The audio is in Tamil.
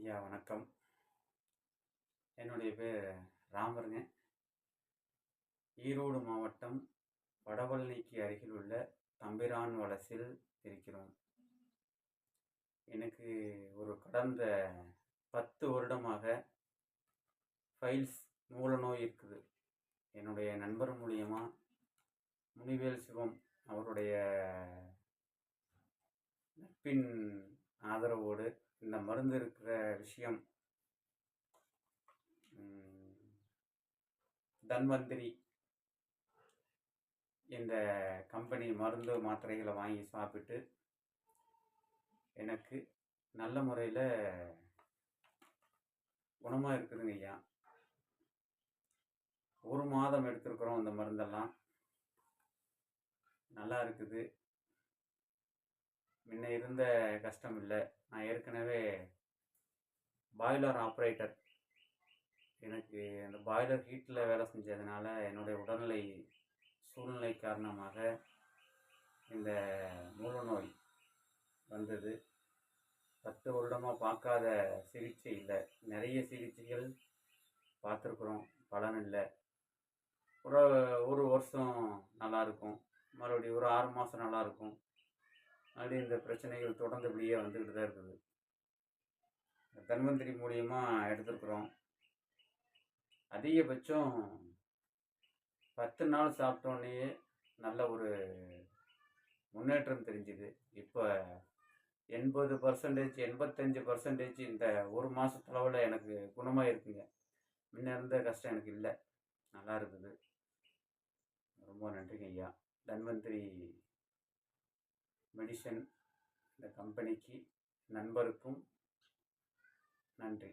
ஐயா வணக்கம். என்னுடைய பேர் ராமருங்க. ஈரோடு மாவட்டம் வடவள்ளிக்கு அருகில் உள்ள தம்பிரான் வலசில் இருக்கிறோம். எனக்கு ஒரு கடந்த பத்து வருடமாக ஃபைல்ஸ் மூலநோய் இருக்குது. என்னுடைய நண்பர் மூலியமாக முனிவேல் சிவம் அவருடைய நட்பின் ஆதரவோடு இந்த மருந்து இருக்கிற விஷயம் தன்வந்திரி இந்த கம்பெனி மருந்து மாத்திரைகளை வாங்கி சாப்பிட்டு எனக்கு நல்ல முறையில் குணமாக இருக்குதுங்க ஐயா. ஒரு மாதம் எடுத்துருக்குறோம் அந்த மருந்தெல்லாம். நல்லா இருக்குது. முன்ன இருந்த கஷ்டம் இல்லை. நான் ஏற்கனவே பாய்லர் ஆப்ரேட்டர் எனக்கு அந்த பாய்லர் ஹீட்டில் வேலை செஞ்சதுனால என்னுடைய உடல்நிலை சூழ்நிலை காரணமாக இந்த மூலநோய் வந்தது. பத்து வருடமாக பார்க்காத சிகிச்சை இல்லை. நிறைய சிகிச்சைகள் பார்த்துருக்குறோம். பலன் இல்லை. ஒரு ஒரு வருஷம் நல்லாயிருக்கும் மறுபடியும் ஒரு ஆறு மாதம் நல்லாயிருக்கும் அப்படி இந்த பிரச்சனைகள் தொடர்ந்து இப்படியே வந்துக்கிட்டு தான் இருக்குது. தன்வந்திரி மூலியமாக எடுத்துருக்குறோம். அதிகபட்சம் பத்து நாள் சாப்பிட்டோன்னே நல்ல ஒரு முன்னேற்றம் தெரிஞ்சுது. இப்போ எண்பது பர்சன்டேஜ் எண்பத்தஞ்சு பர்சன்டேஜ் இந்த ஒரு மாதத்தளவில் எனக்கு குணமாக இருக்குங்க. முன்ன இருந்த கஷ்டம் எனக்கு இல்லை. நல்லா இருக்குது. ரொம்ப நன்றிங்க ஐயா. தன்வந்திரி மெடிசன் இந்த கம்பெனிக்கு நண்பருக்கும் நன்றி.